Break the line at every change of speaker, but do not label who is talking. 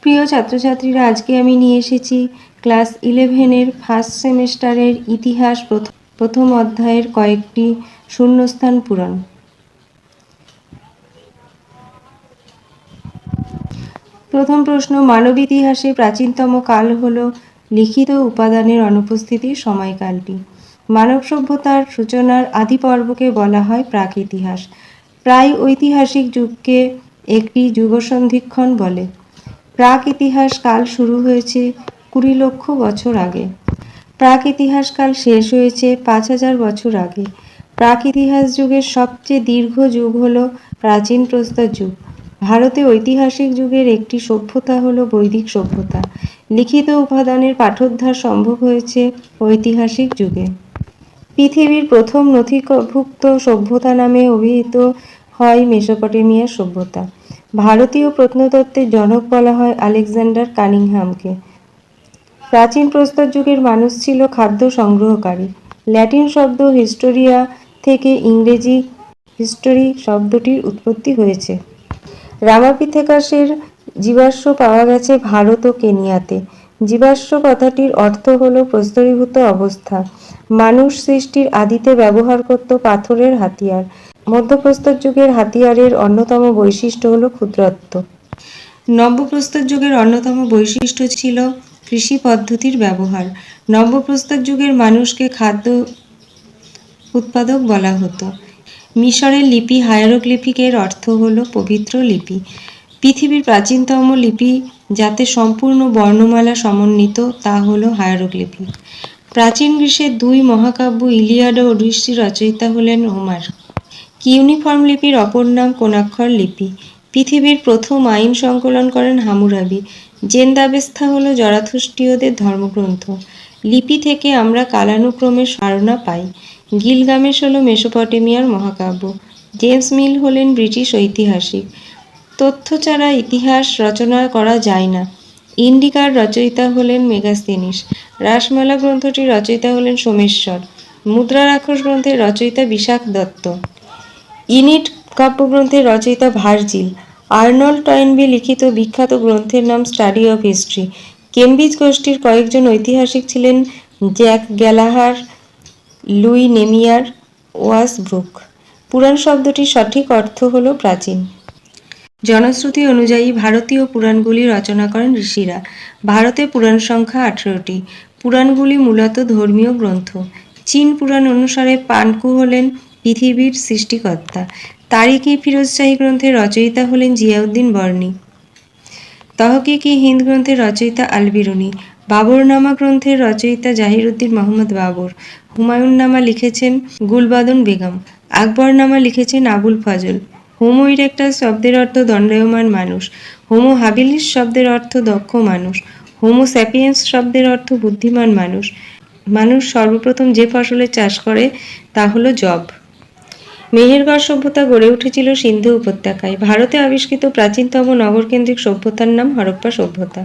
প্রিয় ছাত্রছাত্রীরা, আজকে আমি নিয়ে এসেছি ক্লাস ইলেভেনের ফার্স্ট সেমেস্টারের ইতিহাস প্রথ- প্রথম অধ্যায়ের কয়েকটি শূন্যস্থান পূরণ। প্রথম প্রশ্ন, মানব ইতিহাসে প্রাচীনতম কাল হল লিখিত উপাদানের অনুপস্থিতির সময়কালটি। মানব সভ্যতার সূচনার আদি পর্বকে বলা হয় প্রাক ইতিহাস। প্রায় ঐতিহাসিক যুগকে একটি যুগসন্ধিক্ষণ বলে। প্রাক ইতিহাস কাল শুরু হয়েছে কুড়ি লক্ষ বছর আগে। প্রাক ইতিহাস কাল শেষ হয়েছে পাঁচ হাজার বছর আগে। প্রাক ইতিহাস যুগের সবচেয়ে দীর্ঘ যুগ হল প্রাচীন প্রস্তর যুগ। ভারতে ঐতিহাসিক যুগের একটি সভ্যতা হলো বৈদিক সভ্যতা। লিখিত উপাদানের পাঠোদ্ধার সম্ভব হয়েছে ঐতিহাসিক যুগে। পৃথিবীর প্রথম নথিভুক্ত সভ্যতা নামে অভিহিত হয় মেসোপটেমিয়া সভ্যতা। ভারতীয় প্রত্নতত্ত্বের জনক বলা হয় আলেকজান্ডার কানিংহামকে। প্রাচীন প্রস্তর যুগের মানুষ ছিল খাদ্য সংগ্রহকারী। ল্যাটিন শব্দ হিস্টোরিয়া থেকে ইংরেজি হিস্টোরি শব্দটির উৎপত্তি হয়েছে। রামাপিথেকাসের জীবাশ্ম পাওয়া গেছে ভারত ও কেনিয়াতে। জীবাশ্ম কথাটির অর্থ হল প্রস্তরীভূত অবস্থা। মানুষ সৃষ্টির আদিতে ব্যবহার করত পাথরের হাতিয়ার। মধ্যপ্রস্তর যুগের হাতিয়ারের অন্যতম বৈশিষ্ট্য হল ক্ষুদ্রত্ব। নব্যপ্রস্তর যুগের অন্যতম বৈশিষ্ট্য ছিল কৃষি পদ্ধতির ব্যবহার। নব্যপ্রস্তর যুগের মানুষকে খাদ্য উৎপাদক বলা হতো। মিশরের লিপি হায়ারোগ্লিফিকের অর্থ হল পবিত্র লিপি। পৃথিবীর প্রাচীনতম লিপি যাতে সম্পূর্ণ বর্ণমালা সমন্বিত, তা হল হায়ারোগ্লিফি। প্রাচীন গ্রীসের দুই মহাকাব্য ইলিয়াড ও ওডিসি রচয়িতা হলেন হোমার কিউনিফর্ম লিপির অপর নাম কোণাক্ষর লিপি। পৃথিবীর প্রথম আইন সংকলন করেন হামুরাবি। জেন্দাবেস্থা হল জরাথুষ্টীয়দের ধর্মগ্রন্থ। লিপি থেকে আমরা কালানুক্রমে সারণা পাই। গিলগামেশ হল মেসোপটেমিয়ার মহাকাব্য। জেমস মিল হলেন ব্রিটিশ ঐতিহাসিক। তথ্য ছাড়া ইতিহাস রচনা করা যায় না। ইন্ডিকার রচয়িতা হলেন মেগাস্তেনিস রাসমালা গ্রন্থটির রচয়িতা হলেন সোমেশ্বর। মুদ্রা রাক্ষস গ্রন্থের রচয়িতা বিশাখ দত্ত। ইনিট কাব্যগ্রন্থের রচয়িতা ভার্জিল। আর্নল্ড টয়েনবি লিখিত বিখ্যাত গ্রন্থের নাম স্টাডি অফ হিস্ট্রি। কেমব্রিজ গোষ্ঠীর কয়েকজন ঐতিহাসিক ছিলেন জ্যাক গ্যালাহার, লুই নেমিয়ার ওয়াসব্রুক পুরাণ শব্দটির সঠিক অর্থ হল প্রাচীন। জনশ্রুতি অনুযায়ী ভারতীয় পুরাণগুলি রচনা করেন ঋষিরা। ভারতে পুরাণ সংখ্যা আঠেরোটি। পুরাণগুলি মূলত ধর্মীয় গ্রন্থ। চীন পুরাণ অনুসারে পানকু হলেন পৃথিবীর সৃষ্টিকর্তা। তারিকি ফিরোজশাহী গ্রন্থের রচয়িতা হলেন জিয়াউদ্দিন বর্ণী তহকিকি হিন্দ গ্রন্থের রচয়িতা আলবিরুনি। বাবরনামা গ্রন্থের রচয়িতা জাহিরুদ্দিন মোহাম্মদ বাবর। হুমায়ুন্নামা লিখেছেন গুলবাদন বেগম। আকবরনামা লিখেছেন আবুল ফজল। হোমো ইরেক্টাস শব্দের অর্থ দণ্ডায়মান মানুষ। হোমো হাবিলিস শব্দের অর্থ দক্ষ মানুষ। হোমো স্যাপিয়েন্স শব্দের অর্থ বুদ্ধিমান মানুষ। মানুষ সর্বপ্রথম যে ফসলের চাষ করে, তা হলো জব। মেহেরগড় সভ্যতা গড়ে উঠেছিল সিন্ধু উপত্যকায়। ভারতে আবিষ্কৃত প্রাচীনতম নগরকেন্দ্রিক সভ্যতার নাম হরপ্পা সভ্যতা।